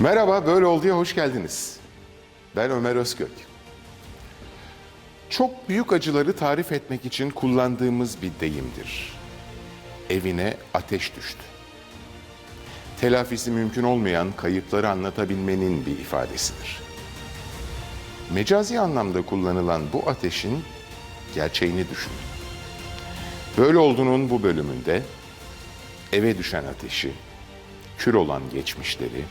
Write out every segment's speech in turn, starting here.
Merhaba, Böyle Oldu'ya hoş geldiniz. Ben Ömer Özkök. Çok büyük acıları tarif etmek için kullandığımız bir deyimdir. Evine ateş düştü. Telafisi mümkün olmayan kayıpları anlatabilmenin bir ifadesidir. Mecazi anlamda kullanılan bu ateşin gerçeğini düşünün. Böyle olduğunun bu bölümünde eve düşen ateşi, kür olan geçmişleri,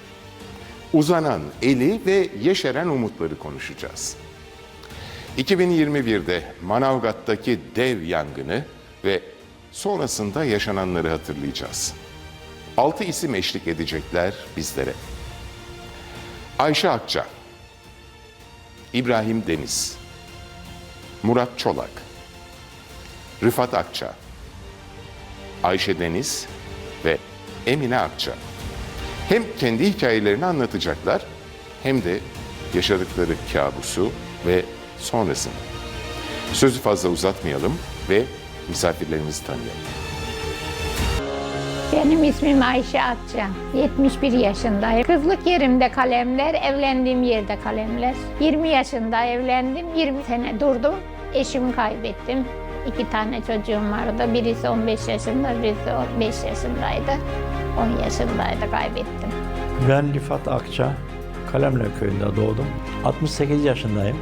uzanan eli ve yeşeren umutları konuşacağız. 2021'de Manavgat'taki dev yangını ve sonrasında yaşananları hatırlayacağız. Altı isim eşlik edecekler bizlere. Ayşe Akça, İbrahim Deniz, Murat Çolak, Rıfat Akça, Ayşe Deniz ve Emine Akça hem kendi hikayelerini anlatacaklar hem de yaşadıkları kabusu ve sonrasını. Sözü fazla uzatmayalım ve misafirlerimizi tanıyalım. Benim ismim Ayşe Akça. 71 yaşındayım. Kızlık yerimde kalemler, evlendiğim yerde kalemler. 20 yaşında evlendim, 20 sene durdum. Eşimi kaybettim. İki tane çocuğum vardı. Birisi 15 yaşında, birisi 5 yaşındaydı. 10 yaşındaydı, kaybettim. Ben Rifat Akça, Kalemler köyünde doğdum. 68 yaşındayım.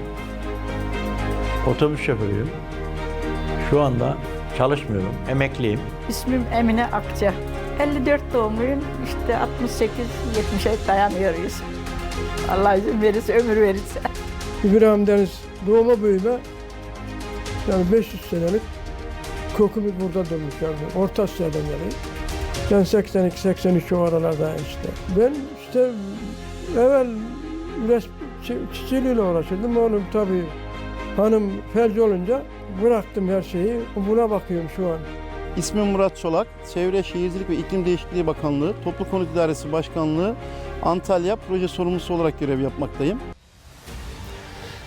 Otobüs şoförüyüm. Şu anda çalışmıyorum, emekliyim. İsmim Emine Akça. 54 doğumluyum. İşte 68-70'e dayanıyoruz. Allah izin verirse, ömür verirse. İbrahim Deniz doğma büyüme yani 500 senelik kökümüz burada durmuş yani Orta Asya'dan geliyor. Ben 82-83 o aralarda işte. Ben işte evvel çiçeğiyle uğraşırdım. Oğlum tabii hanım felç olunca bıraktım her şeyi. Buna bakıyorum şu an. İsmim Murat Çolak. Çevre Şehircilik ve İklim Değişikliği Bakanlığı, Toplu Konut İdaresi Başkanlığı, Antalya proje sorumlusu olarak görev yapmaktayım.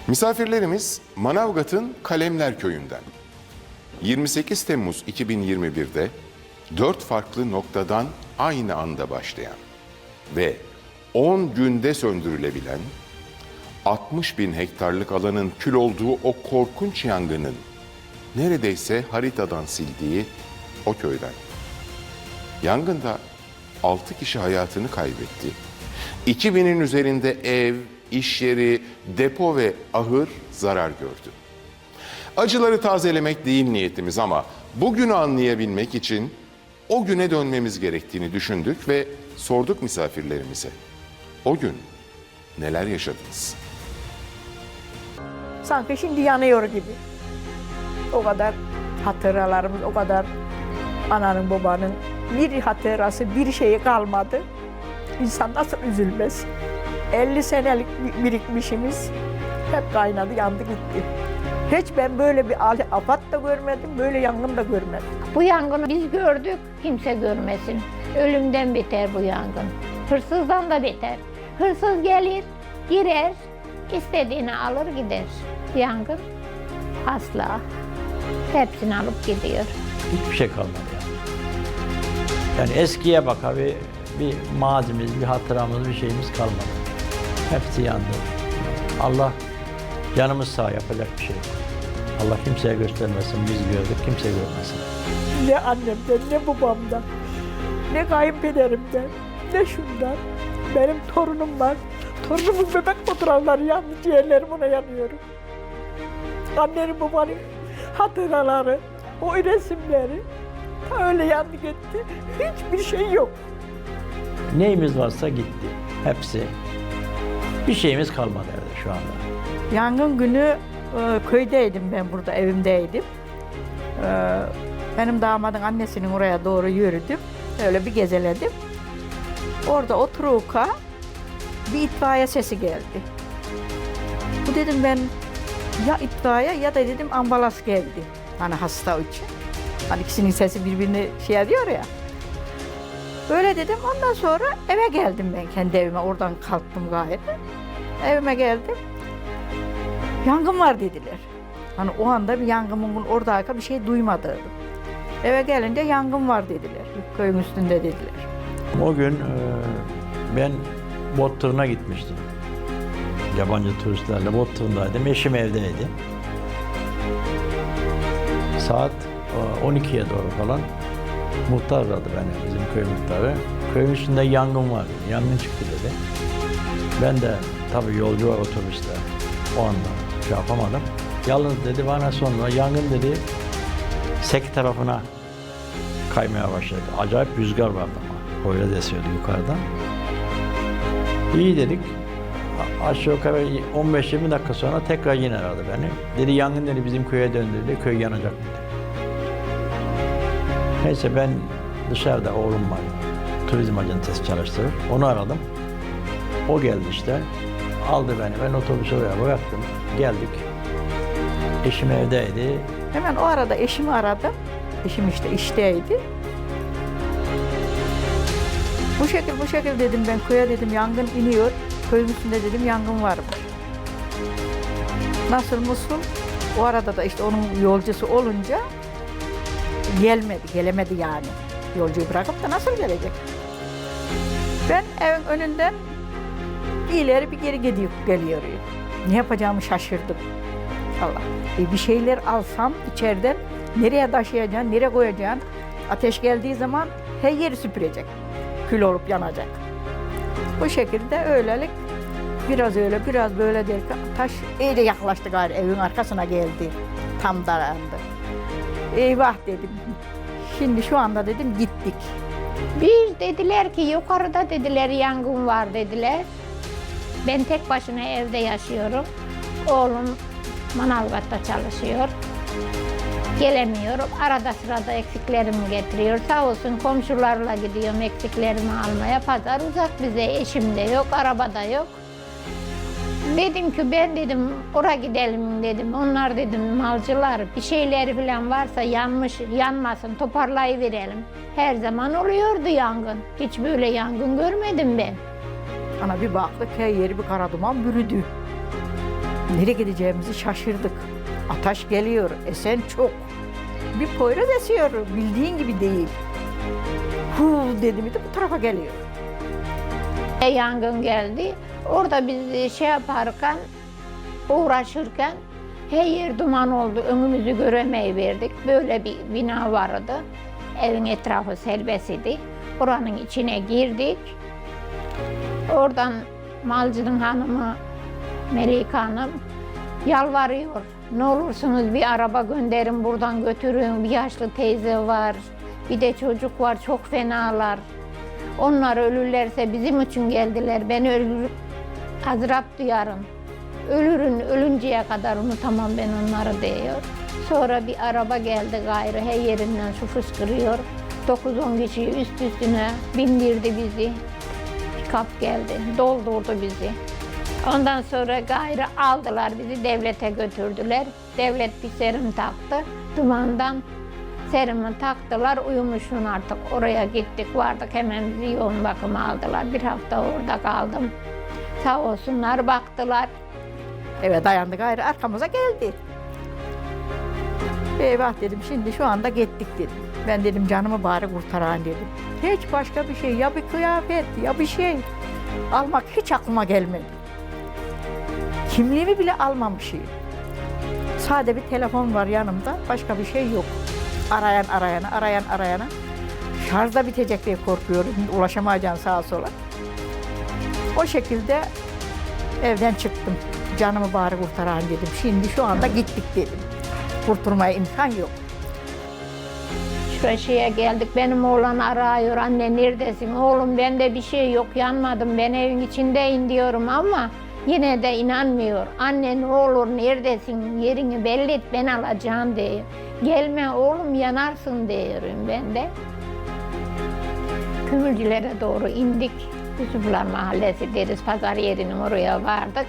Misafirlerimiz Manavgat'ın Kalemler Köyü'nden. 28 Temmuz 2021'de dört farklı noktadan aynı anda başlayan ve 10 günde söndürülebilen 60 bin hektarlık alanın kül olduğu o korkunç yangının neredeyse haritadan sildiği o köyden. Yangında 6 kişi hayatını kaybetti. 2000'in üzerinde ev, iş yeri, depo ve ahır zarar gördü. Acıları tazelemek değil niyetimiz ama bugünü anlayabilmek için o güne dönmemiz gerektiğini düşündük ve sorduk misafirlerimize. O gün neler yaşadınız? Sanki şimdi yanıyor gibi. O kadar hatıralarımız, o kadar ananın babanın bir hatırası, bir şeyi kalmadı. İnsan nasıl üzülmez? 50 senelik bir- birikmişimiz hep kaynadı, yandı gitti. Hiç ben böyle bir afat da görmedim, böyle yangın da görmedim. Bu yangını biz gördük, kimse görmesin. Ölümden beter bu yangın. Hırsızdan da beter. Hırsız gelir, girer, istediğini alır gider. Yangın asla. Hepsini alıp gidiyor. Hiçbir şey kalmadı yani. Yani eskiye bak abi bir mazimiz, bir hatıramız, bir şeyimiz kalmadı. Hepsi yandı. Allah canımız sağ yapacak bir şey yok. Allah kimseye göstermesin, biz gördük, kimse görmesin. Ne annemden, ne babamdan, ne kayınpederimden, ne şundan. Benim torunum var. Torunumun bebek fotoğrafları yandı, ciğerlerim ona yanıyorum. Annenin babanın hatıraları, o resimleri ta öyle yandı gitti. Hiçbir şey yok. Neyimiz varsa gitti. Hepsi. Bir şeyimiz kalmadı evde şu anda. Yangın günü e, köydeydim ben burada, evimdeydim. E, benim damadın annesinin oraya doğru yürüdüm. Öyle bir gezeledim. Orada oturuka bir itfaiye sesi geldi. Bu dedim ben ya itfaiye ya da dedim ambulans geldi. Hani hasta için. Hani ikisinin sesi birbirini şey ediyor ya. Böyle dedim. Ondan sonra eve geldim ben kendi evime. Oradan kalktım gayet. Evime geldim. Yangın var dediler. Hani o anda bir yangının oradayken bir şey duymadım. Eve gelince yangın var dediler. Köyün üstünde dediler. O gün e, ben bot turuna gitmiştim. Yabancı turistlerle bot turundaydım. Eşim evdeydi. Saat e, 12'ye doğru falan muhtar aradı beni, bizim köy muhtarı. Köyün üstünde yangın var. Yangın çıktı dedi. Ben de tabii yolcu var otobüste. O anda şey yapamadım. Yalnız dedi bana sonra yangın dedi sek tarafına kaymaya başladı. Acayip rüzgar vardı ama. Öyle de söyledi yukarıdan. İyi dedik. Aşağı yukarı 15-20 dakika sonra tekrar yine aradı beni. Dedi yangın dedi bizim köye döndü dedi. Köy yanacak dedi. Neyse ben dışarıda oğlum var. Turizm acentesi çalıştırır. Onu aradım. O geldi işte. Aldı beni. Ben otobüsü oraya bıraktım. Geldik. Eşim evdeydi. Hemen o arada eşimi aradım. Eşim işte işteydi. Bu şekil bu şekil dedim ben köye dedim yangın iniyor. Köyün üstünde dedim yangın varmış. Nasıl musul? O arada da işte onun yolcusu olunca gelmedi, gelemedi yani. Yolcuyu bırakıp da nasıl gelecek? Ben evin önünden ileri bir geri gidiyor, geliyor. Ne yapacağımı şaşırdım. Allah. E, bir şeyler alsam içeriden nereye taşıyacaksın, nereye koyacaksın? Ateş geldiği zaman her yeri süpürecek. Kül olup yanacak. Bu şekilde öylelik biraz öyle biraz böyle derken taş iyice yaklaştı gari evin arkasına geldi. Tam darandı. Eyvah dedim. Şimdi şu anda dedim gittik. Bir dediler ki yukarıda dediler yangın var dediler. Ben tek başına evde yaşıyorum. Oğlum Manavgat'ta çalışıyor. Gelemiyorum. Arada sırada eksiklerimi getiriyor. Sağ olsun komşularla gidiyorum eksiklerimi almaya. Pazar uzak bize. Eşim de yok, araba da yok. Dedim ki ben dedim oraya gidelim dedim. Onlar dedim malcılar bir şeyleri falan varsa yanmış yanmasın toparlayıverelim. Her zaman oluyordu yangın. Hiç böyle yangın görmedim ben. Ana bir baktık her yeri bir kara duman bürüdü. Nereye gideceğimizi şaşırdık. Ateş geliyor, esen çok. Bir poyraz esiyor, bildiğin gibi değil. Hu dedi de bu tarafa geliyor. E, yangın geldi. Orada biz şey yaparken, uğraşırken her yer duman oldu. Önümüzü göremeyi verdik. Böyle bir bina vardı. Evin etrafı selbesiydi. Oranın içine girdik. Oradan malcının hanımı Melika Hanım yalvarıyor. Ne olursunuz bir araba gönderin buradan götürün. Bir yaşlı teyze var. Bir de çocuk var çok fenalar. Onlar ölürlerse bizim için geldiler. Ben ölür, azrap duyarım. Ölürün ölünceye kadar unutamam ben onları diyor. Sonra bir araba geldi gayrı her yerinden su fışkırıyor. 9-10 kişiyi üst üstüne bindirdi bizi. Pikap geldi, doldurdu bizi. Ondan sonra gayrı aldılar bizi devlete götürdüler. Devlet bir serum taktı. Dumandan serumu taktılar. Uyumuşsun artık oraya gittik vardık hemen bizi yoğun bakıma aldılar. Bir hafta orada kaldım. Sağ olsunlar baktılar. Evet dayandı gayrı arkamıza geldi. Eyvah dedim şimdi şu anda gittik dedim. Ben dedim canımı bari kurtaran dedim. Hiç başka bir şey ya bir kıyafet ya bir şey almak hiç aklıma gelmedi. Kimliğimi bile almamışım. Sade bir telefon var yanımda başka bir şey yok. Arayan arayana arayan arayana. Şarj da bitecek diye korkuyorum. Ulaşamayacağım sağa sola. O şekilde evden çıktım. Canımı bari kurtaran dedim. Şimdi şu anda gittik dedim. Kurtulmaya imkan yok. Şuraya geldik. Benim oğlan arıyor. Anne neredesin? Oğlum bende bir şey yok. Yanmadım. Ben evin içindeyim diyorum ama yine de inanmıyor. Anne ne olur neredesin? Yerini belli et ben alacağım diyor. Gelme oğlum yanarsın diyorum ben de. Kümülcülere doğru indik. Yusuflar Mahallesi deriz. Pazar yerinin oraya vardık.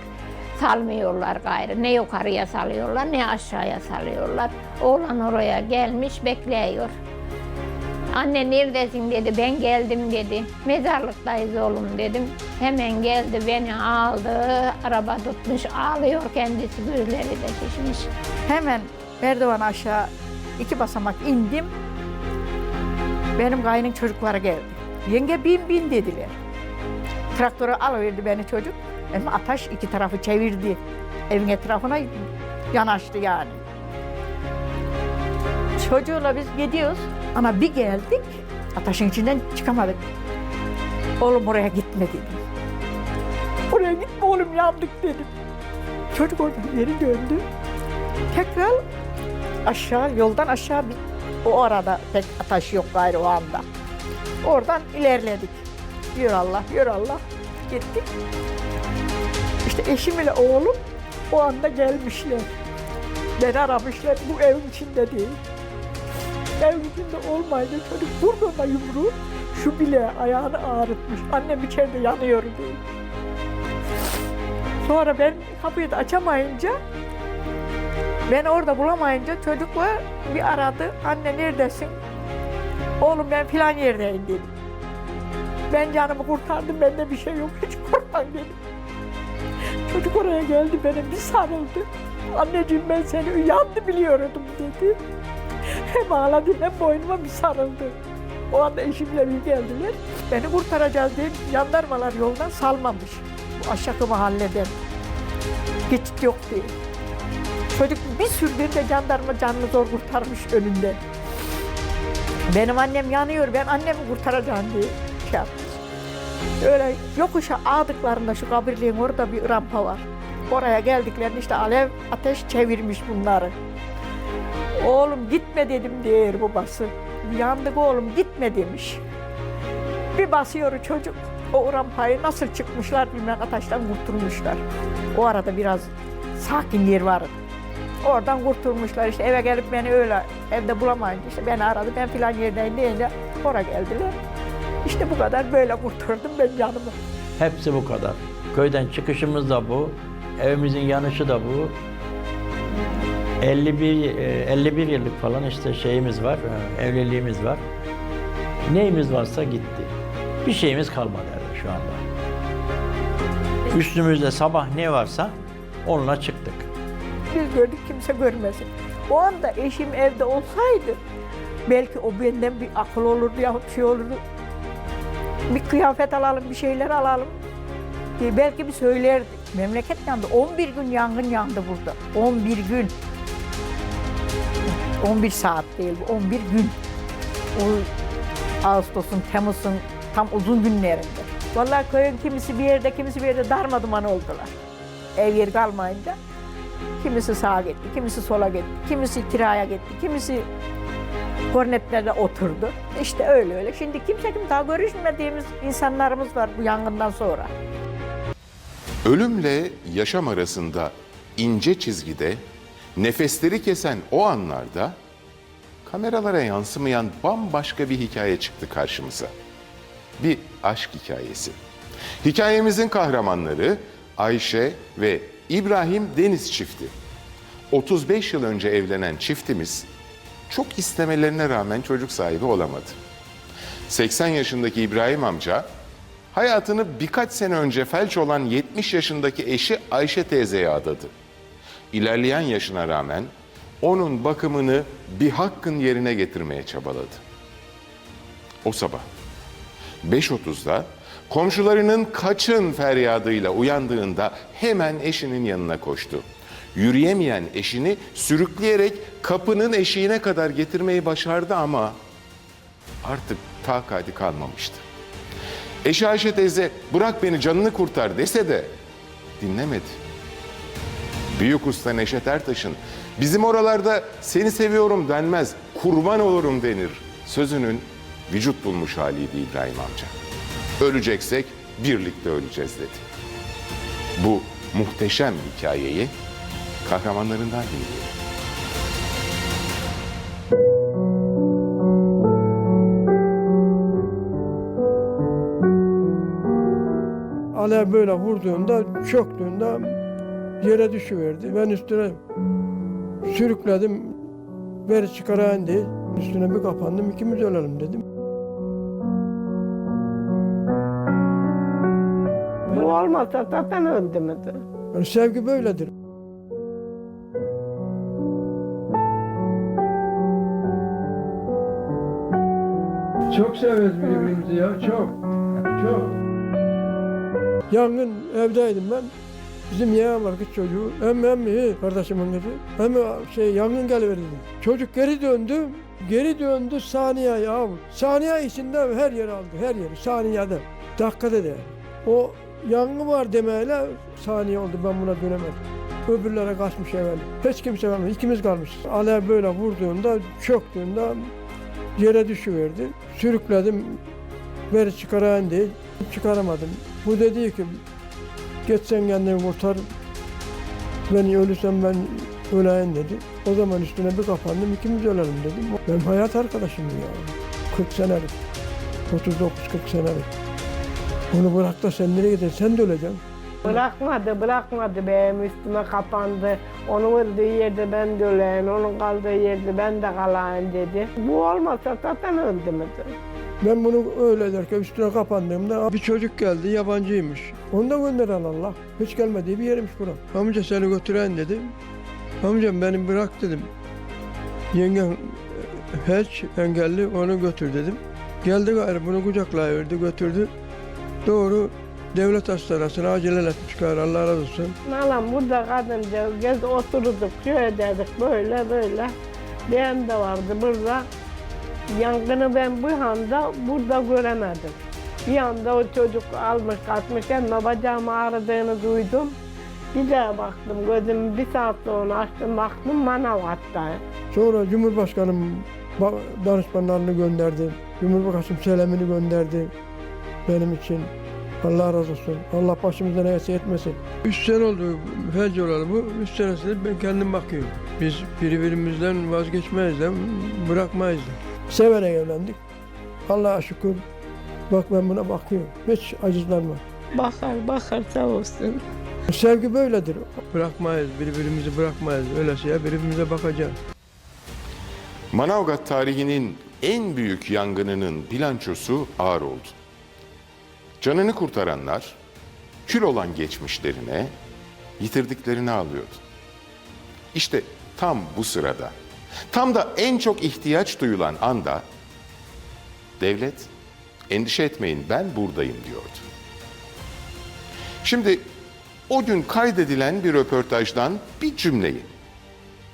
Salmıyorlar gayrı. Ne yukarıya salıyorlar ne aşağıya salıyorlar. Oğlan oraya gelmiş bekliyor. Anne neredesin dedi. Ben geldim dedi. Mezarlıktayız oğlum dedim. Hemen geldi beni aldı. Araba tutmuş ağlıyor kendisi gözleri de şişmiş. Hemen merdiven aşağı iki basamak indim. Benim kaynın çocukları geldi. Yenge bin bin dediler. traktöre alıverdi beni çocuk. Ama Ataş iki tarafı çevirdi. Evin etrafına yanaştı yani. Çocuğla biz gidiyoruz. Ana bir geldik. Ataşın içinden çıkamadık. Oğlum oraya gitme dedim. Oraya gitme oğlum yandık dedim. Çocuk orada geri döndü. Tekrar aşağı, yoldan aşağı bir, o arada pek ataş yok gayrı o anda. Oradan ilerledik. Yürü Allah, yürü Allah. Gittik. İşte eşim ile oğlum o anda gelmişler. Beni aramışlar, bu evin içinde değil. Evin içinde olmayınca çocuk vurdu ona yumruğu. Şu bile ayağını ağrıtmış. Annem içeride yanıyor diye. Sonra ben kapıyı da açamayınca ben orada bulamayınca çocuklar bir aradı. Anne neredesin? Oğlum ben filan yerdeyim dedim. Ben canımı kurtardım, bende bir şey yok, hiç korkma dedim. Çocuk oraya geldi, bana bir sarıldı. Anneciğim ben seni uyandı biliyordum dedi. Hem ağladı hem boynuma bir sarıldı. O anda eşimle bir geldiler. Beni kurtaracağız diye jandarmalar yoldan salmamış. Bu aşağı mahalleden. Geçit yok diye. Çocuk bir sürdür de jandarma canını zor kurtarmış önünde. Benim annem yanıyor, ben annemi kurtaracağım diye şey yapmış. Öyle yokuşa ağdıklarında şu kabirliğin orada bir rampa var. Oraya geldiklerinde işte alev ateş çevirmiş bunları. Oğlum gitme dedim diyor babası. Yandık oğlum gitme demiş. Bir basıyor çocuk. O rampayı nasıl çıkmışlar bilmem ateşten kurtulmuşlar. O arada biraz sakin yer vardı. Oradan kurtulmuşlar işte eve gelip beni öyle evde bulamayınca işte beni aradı ben filan yerdeyim deyince oraya geldiler. İşte bu kadar böyle kurtardım ben canımı. Hepsi bu kadar. Köyden çıkışımız da bu. Evimizin yanışı da bu. 51 e, 51 yıllık falan işte şeyimiz var, e, evliliğimiz var. Neyimiz varsa gitti. Bir şeyimiz kalmadı herhalde şu anda. Üstümüzde sabah ne varsa onunla çıktık. Biz gördük kimse görmesin. O anda eşim evde olsaydı belki o benden bir akıl olurdu ya bir şey olurdu. Bir kıyafet alalım, bir şeyler alalım diye belki bir söylerdik. Memleket yandı. 11 gün yangın yandı burada. 11 gün. 11 saat değil bu, 11 gün. O Ağustos'un, Temmuz'un tam uzun günlerinde. Vallahi köyün kimisi bir yerde, kimisi bir yerde darmaduman oldular. Ev yeri kalmayınca. Kimisi sağa gitti, kimisi sola gitti, kimisi kiraya gitti, kimisi kornetlerde oturdu. İşte öyle öyle. Şimdi kimse kim daha görüşmediğimiz insanlarımız var bu yangından sonra. Ölümle yaşam arasında ince çizgide nefesleri kesen o anlarda kameralara yansımayan bambaşka bir hikaye çıktı karşımıza. Bir aşk hikayesi. Hikayemizin kahramanları Ayşe ve İbrahim Deniz çifti. 35 yıl önce evlenen çiftimiz çok istemelerine rağmen çocuk sahibi olamadı. 80 yaşındaki İbrahim amca hayatını birkaç sene önce felç olan 70 yaşındaki eşi Ayşe teyzeye adadı. İlerleyen yaşına rağmen onun bakımını bir hakkın yerine getirmeye çabaladı. O sabah 5.30'da komşularının kaçın feryadıyla uyandığında hemen eşinin yanına koştu. Yürüyemeyen eşini sürükleyerek kapının eşiğine kadar getirmeyi başardı ama artık takati kalmamıştı. Eşi Ayşe teyze bırak beni canını kurtar dese de dinlemedi. Büyük usta Neşet Ertaş'ın bizim oralarda seni seviyorum denmez kurban olurum denir sözünün vücut bulmuş haliydi İbrahim amca. Öleceksek birlikte öleceğiz dedi. Bu muhteşem hikayeyi kahramanlarından dinleyelim. Alev böyle vurduğunda, çöktüğünde yere düşüverdi. Ben üstüne sürükledim. Beri çıkarayım diye. Üstüne bir kapandım, ikimiz ölelim dedim. Bu olmasa zaten öldürmedi. Yani sevgi böyledir. Çok severiz birbirimizi ya, çok. Çok. Yangın evdeydim ben. Bizim yeğen var kız çocuğu. Emmi emmi kardeşimin kızı. Emmi şey yangın geliverdi. Çocuk geri döndü. Geri döndü saniye ya. Saniye içinde her yer aldı. Her yeri saniyede. Dakikada de. O yangın var demeyle saniye oldu ben buna dönemedim. Öbürlere kaçmış evvel. Hiç kimse kalmadı. İkimiz kalmışız. Alev böyle vurduğunda, çöktüğünde yere düşüverdi. Sürükledim. Beri çıkarayım değil. Çıkaramadım. Bu dedi ki Geç sen kendini kurtar. Beni ölürsem ben öleyim dedi. O zaman üstüne bir kapandım ikimiz ölelim dedim. Ben hayat arkadaşım ya. 40 senelik. 39-40 senelik. Onu bırak da sen nereye gidiyorsun? Sen de öleceksin. Bırakmadı, bırakmadı benim üstüme kapandı. Onun öldüğü yerde ben de öleyim, onun kaldığı yerde ben de kalayım dedi. Bu olmasa zaten öldürmedi. Ben bunu öyle derken üstüne kapandığımda bir çocuk geldi yabancıymış. Onu da gönderen Allah. Hiç gelmediği bir yermiş bura. Amca seni götüren dedim. Amcam beni bırak dedim. Yengem hiç engelli onu götür dedim. Geldi gayrı bunu kucaklayıverdi götürdü. Doğru devlet hastanesine acele etmiş gayrı Allah razı olsun. Nalan burada kadınca gez oturduk, şöyle dedik böyle böyle. Ben de vardı burada. Yangını ben bu anda burada göremedim. Bir anda o çocuk almış kaçmış ama bacağım ağrıdığını duydum. Bir daha baktım gözümü bir saat sonra açtım baktım Manavgat'ta. Sonra Cumhurbaşkanım ba- danışmanlarını gönderdi. Cumhurbaşkanım selamını gönderdi benim için. Allah razı olsun. Allah başımızdan eksik etmesin. Üç sene oldu felç olalı bu. Üç senesidir ben kendim bakıyorum. Biz birbirimizden vazgeçmeyiz de bırakmayız da. Severek evlendik. Allah'a şükür. Bak ben buna bakıyorum. Hiç acizlenmem. Bakar bakar sağ olsun. Sevgi böyledir. Bırakmayız, birbirimizi bırakmayız. Öylesiye birbirimize bakacağız. Manavgat tarihinin en büyük yangınının bilançosu ağır oldu. Canını kurtaranlar kül olan geçmişlerine yitirdiklerini ağlıyordu. İşte tam bu sırada, tam da en çok ihtiyaç duyulan anda devlet endişe etmeyin ben buradayım diyordu. Şimdi o gün kaydedilen bir röportajdan bir cümleyi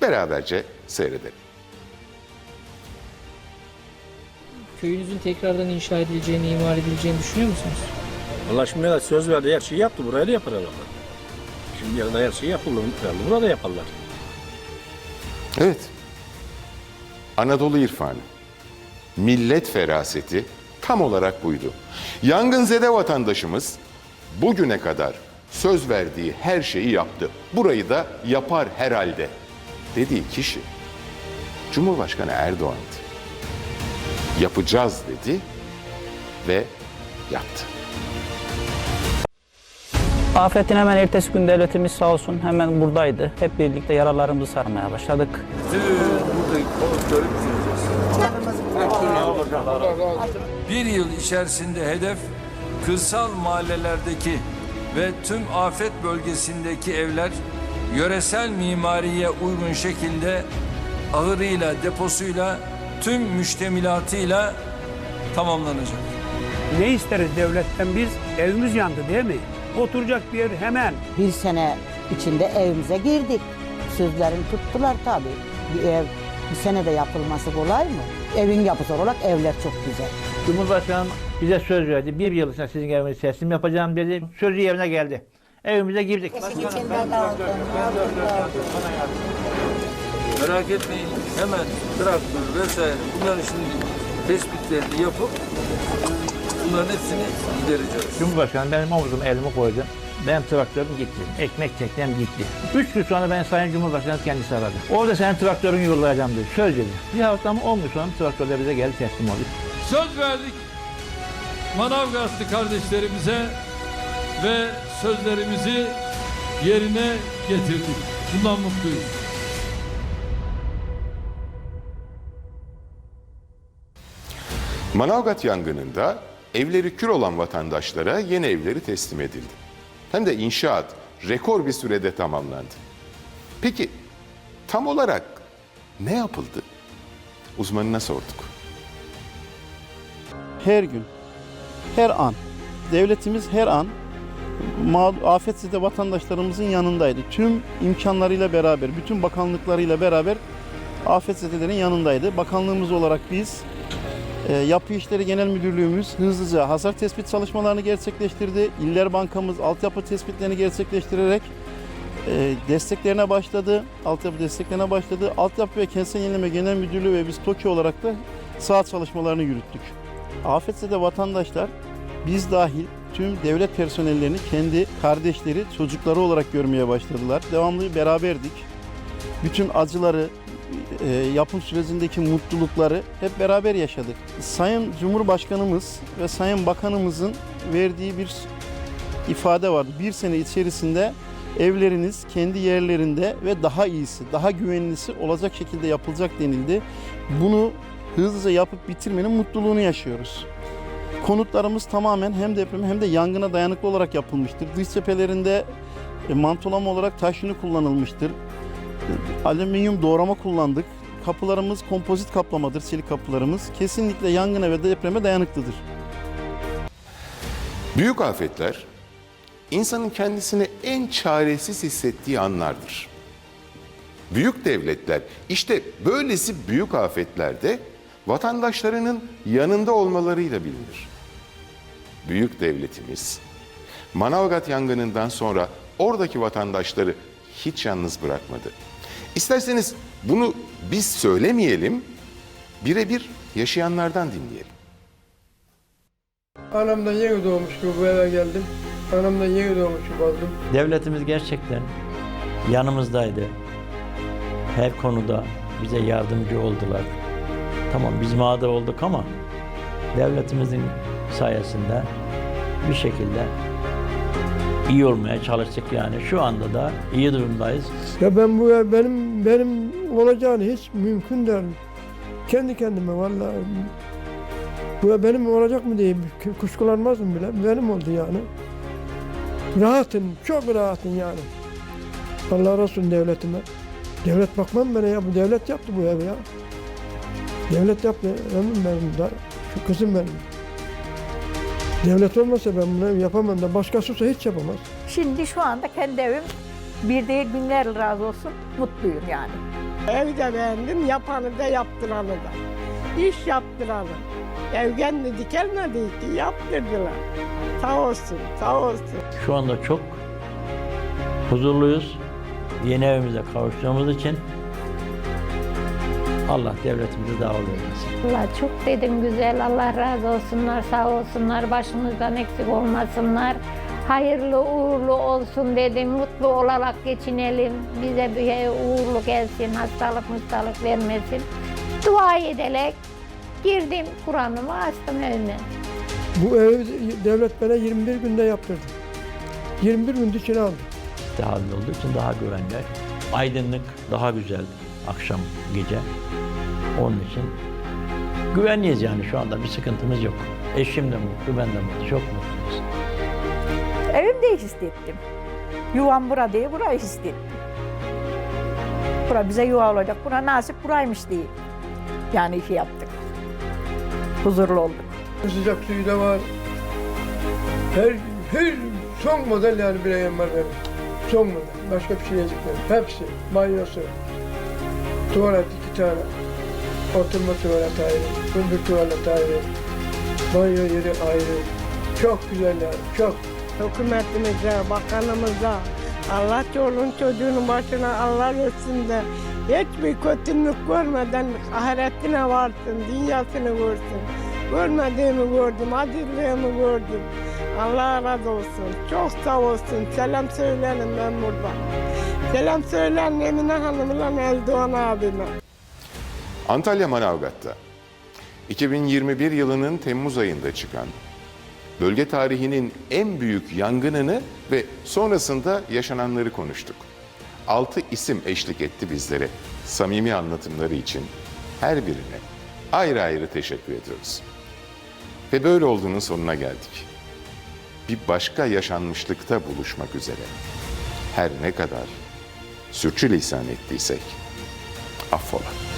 beraberce seyredelim. Köyünüzün tekrardan inşa edileceğini, imar edileceğini düşünüyor musunuz? Allah şimdiye kadar söz verdi, her şeyi yaptı. Buraya da yapar Allah. Şimdiye kadar her şeyi yapıldı. Yani burada yaparlar. Evet. Anadolu irfanı, millet feraseti tam olarak buydu. Yangınzede vatandaşımız bugüne kadar söz verdiği her şeyi yaptı. Burayı da yapar herhalde dediği kişi Cumhurbaşkanı Erdoğan'dı. Yapacağız dedi ve yaptı. Afetin hemen ertesi gün devletimiz sağ olsun hemen buradaydı. Hep birlikte yaralarımızı sarmaya başladık. Bir yıl içerisinde hedef kırsal mahallelerdeki ve tüm afet bölgesindeki evler yöresel mimariye uygun şekilde ahırıyla, deposuyla, tüm müştemilatıyla tamamlanacak. Ne isteriz devletten biz? Evimiz yandı değil mi? Oturacak bir yer hemen. Bir sene içinde evimize girdik. Sözlerini tuttular tabii. Bir ev bir senede yapılması kolay mı? Evin yapısı olarak evler çok güzel. Cumhurbaşkanım bize söz verdi. Bir yıl içinde sizin evinizi teslim yapacağım dedi. Sözü yerine geldi. Evimize girdik. Merak etmeyin hemen traktör vesaire bunların şimdi tespitlerini yapıp bunların hepsini gidereceğiz. Cumhurbaşkanım benim omzuma elimi koydu. Benim traktörüm gitti. Ekmek teknem gitti. Üç gün sonra ben Sayın Cumhurbaşkanı kendisi aradı. Orada senin traktörünü yollayacağım dedi. Söz dedi. Bir hafta mı on gün sonra traktörler bize geldi teslim oldu. Söz verdik Manavgatlı kardeşlerimize ve sözlerimizi yerine getirdik. Bundan mutluyum. Manavgat yangınında evleri kül olan vatandaşlara yeni evleri teslim edildi. Hem de inşaat rekor bir sürede tamamlandı. Peki tam olarak ne yapıldı? Uzmanına sorduk. Her gün, her an, devletimiz her an afetzede vatandaşlarımızın yanındaydı. Tüm imkanlarıyla beraber, bütün bakanlıklarıyla beraber afetzedelerin yanındaydı. Bakanlığımız olarak biz Yapı İşleri Genel Müdürlüğümüz hızlıca hasar tespit çalışmalarını gerçekleştirdi. İller Bankamız altyapı tespitlerini gerçekleştirerek e, desteklerine başladı. Altyapı desteklerine başladı. Altyapı ve Kentsel Yenileme Genel Müdürlüğü ve biz TOKİ olarak da saat çalışmalarını yürüttük. Afetzede vatandaşlar biz dahil tüm devlet personellerini kendi kardeşleri, çocukları olarak görmeye başladılar. Devamlı beraberdik. Bütün acıları, e, yapım sürecindeki mutlulukları hep beraber yaşadık. Sayın Cumhurbaşkanımız ve Sayın Bakanımızın verdiği bir ifade vardı. Bir sene içerisinde evleriniz kendi yerlerinde ve daha iyisi, daha güvenlisi olacak şekilde yapılacak denildi. Bunu hızlıca yapıp bitirmenin mutluluğunu yaşıyoruz. Konutlarımız tamamen hem depreme hem de yangına dayanıklı olarak yapılmıştır. Dış cephelerinde e, mantolama olarak taş yünü kullanılmıştır. Alüminyum doğrama kullandık. Kapılarımız kompozit kaplamadır, çelik kapılarımız. Kesinlikle yangına ve depreme dayanıklıdır. Büyük afetler insanın kendisini en çaresiz hissettiği anlardır. Büyük devletler işte böylesi büyük afetlerde vatandaşlarının yanında olmalarıyla bilinir. Büyük devletimiz Manavgat yangınından sonra oradaki vatandaşları hiç yalnız bırakmadı. İsterseniz bunu biz söylemeyelim, birebir yaşayanlardan dinleyelim. Anamdan yeni doğmuş gibi bu eve geldim. Anamdan yeni doğmuş gibi oldum. Devletimiz gerçekten yanımızdaydı. Her konuda bize yardımcı oldular. Tamam biz mağdur olduk ama devletimizin sayesinde bir şekilde iyi olmaya çalıştık yani. Şu anda da iyi durumdayız. Ya ben bu benim benim olacağını hiç mümkün değil. Kendi kendime vallahi bu benim olacak mı diye kuşkulanmazdım bile. Benim oldu yani. Rahatım, çok rahatım yani. Allah olsun devletime. Devlet bakmam bana ya, bu devlet yaptı bu evi ya. Devlet yaptı, emin benim da, şu kızım benim. Devlet olmasa ben bunu yapamam da başkası olsa hiç yapamaz. Şimdi şu anda kendi evim bir değil binler razı olsun mutluyum yani. Evi de beğendim, yapanı da yaptıranı da. İş yaptıranı. Ev kendi dikelmedi ki yaptırdılar. Sağ olsun, sağ olsun. Şu anda çok huzurluyuz. Yeni evimize kavuştuğumuz için Allah devletimizi daha vermesin. Allah çok dedim güzel. Allah razı olsunlar, sağ olsunlar, başımızdan eksik olmasınlar. Hayırlı uğurlu olsun dedim. Mutlu olarak geçinelim. Bize bir uğurlu gelsin. Hastalık mustalık vermesin. Dua ederek girdim Kur'an'ımı açtım evime. Bu evi devlet bana 21 günde yaptırdı. 21 gün içine aldı. Site halinde olduğu için daha güvenli. Aydınlık daha güzel akşam gece. Onun için güvenliyiz yani şu anda bir sıkıntımız yok. Eşim de mutlu, ben de mutlu, çok mutluyuz. Evimde hissettim. Yuvam bura değil, burayı hissettim. Bura bize yuva olacak, bura nasip buraymış diye. Yani işi yaptık. Huzurlu olduk. Sıcak suyu da var. Her, her son model yani bir evim var benim. Son model. Başka bir şey yazıklarım. Hepsi. Banyosu. Tuvalet iki tane. Oturma tuvalet ayrı. Öbür tuvalet ayrı. Banyo yeri ayrı. Çok güzel yani. Çok. Hükümetimize, bakanımıza, Allah çoluğun çocuğunun başına Allah versin de hiçbir kötülük görmeden ahiretine varsın, dünyasını görsün. Görmediğimi gördüm, acilliğimi gördüm. Allah razı olsun. Çok sağ olsun. Selam söylerim ben burada. Selam söyleyin Emine Hanım'la Eldoğan abime. Antalya Manavgat'ta 2021 yılının Temmuz ayında çıkan bölge tarihinin en büyük yangınını ve sonrasında yaşananları konuştuk. 6 isim eşlik etti bizlere samimi anlatımları için her birine ayrı ayrı teşekkür ediyoruz. Ve böyle olduğunun sonuna geldik. Bir başka yaşanmışlıkta buluşmak üzere. Her ne kadar sürçülisan ettiysek affola.